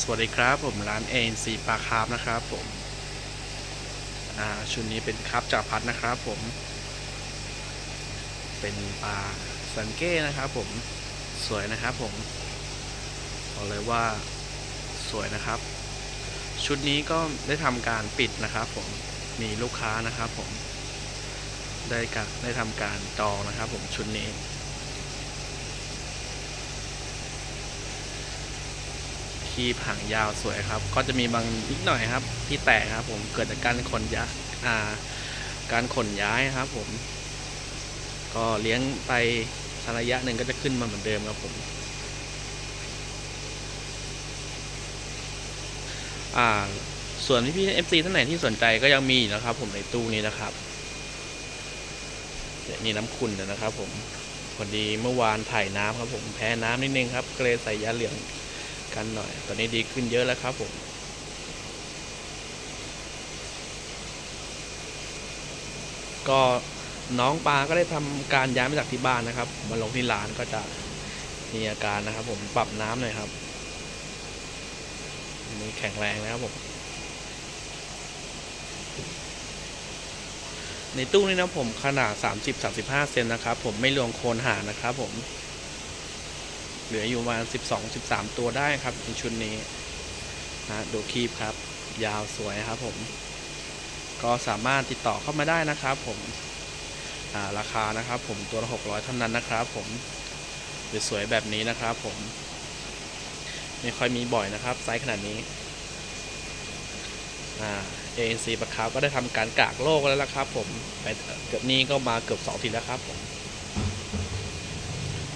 สวัสดีครับผมร้าน ANC ปลาคาร์ฟนะครับผมชุดนี้เป็นคาร์ฟจากพัดนะครับผม เป็นปลาสังเก้นะครับผมสวยนะครับผมบอกเลยว่าสวยนะครับ ชุดนี้ก็ได้ทำการปิดนะครับผมมีลูกค้านะครับผมได้กได้ทำการจองนะครับผมชุดนี้ ที่ผางยาวสวยครับ ก็จะมีบางนิดหน่อยครับ ที่แตกครับ ผมเกิดจากการขนย้ายอ่าการขนย้ายครับ ผม ก็เลี้ยงไปสักระยะหนึ่งก็จะขึ้นมาเหมือนเดิมครับผมส่วนพี่เอฟซีท่านไหนที่สนใจก็ยังมีนะครับ ผมในตู้นี้นะครับเนี่ยน้ำขุ่นนะครับ ผมพอดีเมื่อวานถ่ายน้ำครับ ผมแพ้น้ำนิดนึงครับก็เลยใส่ยาเหลือง กันหน่อย ตอนนี้ดีขึ้นเยอะแล้วครับผมก็น้องปลาก็ได้ทำการย้ายมาจากที่บ้านนะครับ มาลงที่ร้านก็จะมีอาการนะครับ ผมปรับน้ำหน่อยครับอันนี้แข็งแรงนะครับผมในตู้นี้นะผมขนาด 30-35 เซนนะครับ ผมไม่รวมโคนหางนะครับผม เหลืออยู่ประมาณ 12 13 ตัวได้ครับในชุดนี้นะดูคีบครับ ยาวสวยครับผม ก็สามารถติดต่อเข้ามาได้นะครับผมราคานะครับผมตัวละ600เท่านั้นนะครับผมสวยๆแบบนี้นะครับผม ไม่ค่อยมีบ่อยนะครับไซส์ขนาดนี้อ่า ANC ปะครับก็ได้ทำการกากโลกแล้วละครับผมไปเกือบนี้ก็มาเกือบ2ทีแล้วครับผม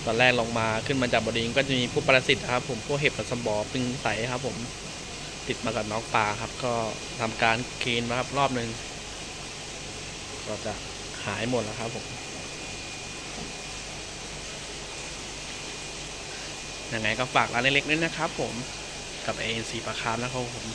ตอนแรกลงมาขึ้นมาจากบอดิงก็จะมีผู้ปรสิตครับ ผมพวกเห็บผสมบอปึงใสครับผมติดมากับน้องปลาครับ ก็ทำการคลีนมาครับรอบหนึ่งก็จะหายหมดแล้วครับผมยังไงก็ฝากร้านเล็กๆด้วยนะครับผมกับ ANC ปลาคาร์ฟนะครับผม